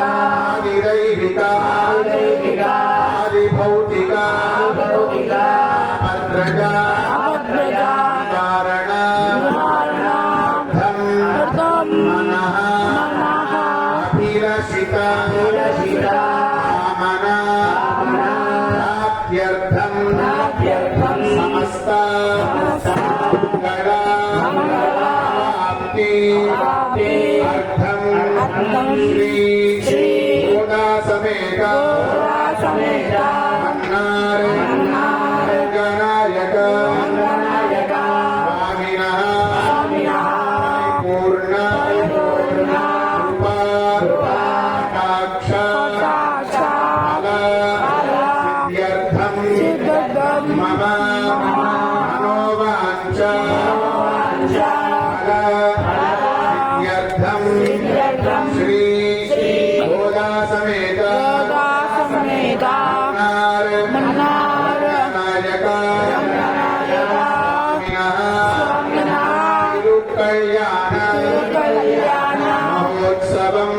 ఆదిదైవిక ఆదిభౌతిక భద్రజ కారణ మనః అభిలషిత కామన ప్రాప్త్యర్థం సమస్త శ్రీ గోదా సమేత మన్నార్ గణాయక స్వామినః పూర్ణ కృపా కటాక్ష ఫల సిద్ధ్యర్థం మమ మనోవాంఛ ఫల సిద్ధ్యర్థం శ్రీ గోదా సమేత మన్నార్ గణాయక స్వామినః తిరుకళ్యాణ మహోత్సవం.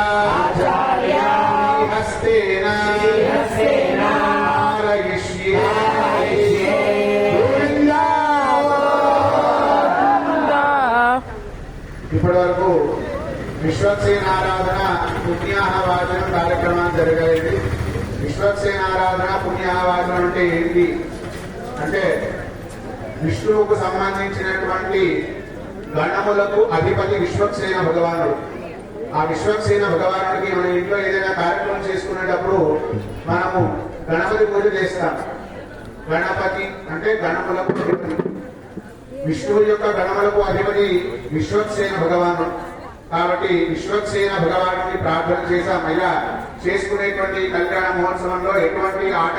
ఆచార్య. విశ్వక్సేన ఆరాధన పుణ్యాహవాచన కార్యక్రమాలు జరగలేదు విశ్వక్సేన ఆరాధన పుణ్యాహవాచన అంటే ఏంటి? అంటే విష్ణువుకు సంబంధించినటువంటి గణములకు అధిపతి విశ్వక్సేన భగవానుడు. ఆ విశ్వక్సేన భగవానుడికి మన ఇంట్లో ఏదైనా కార్యక్రమం చేసుకునేటప్పుడు మనము గణపతి పూజ చేస్తాం. గణపతి అంటే గణములకు అధిపతి. విష్ణువు యొక్క గణములకు అధిపతి విశ్వక్సేన భగవాను కాబట్టి విశ్వక్సేన భగవానుడిని ప్రార్థన చేశాం మహిళ చేసుకునేటువంటి కళ్యాణ మహోత్సవంలో ఎటువంటి ఆట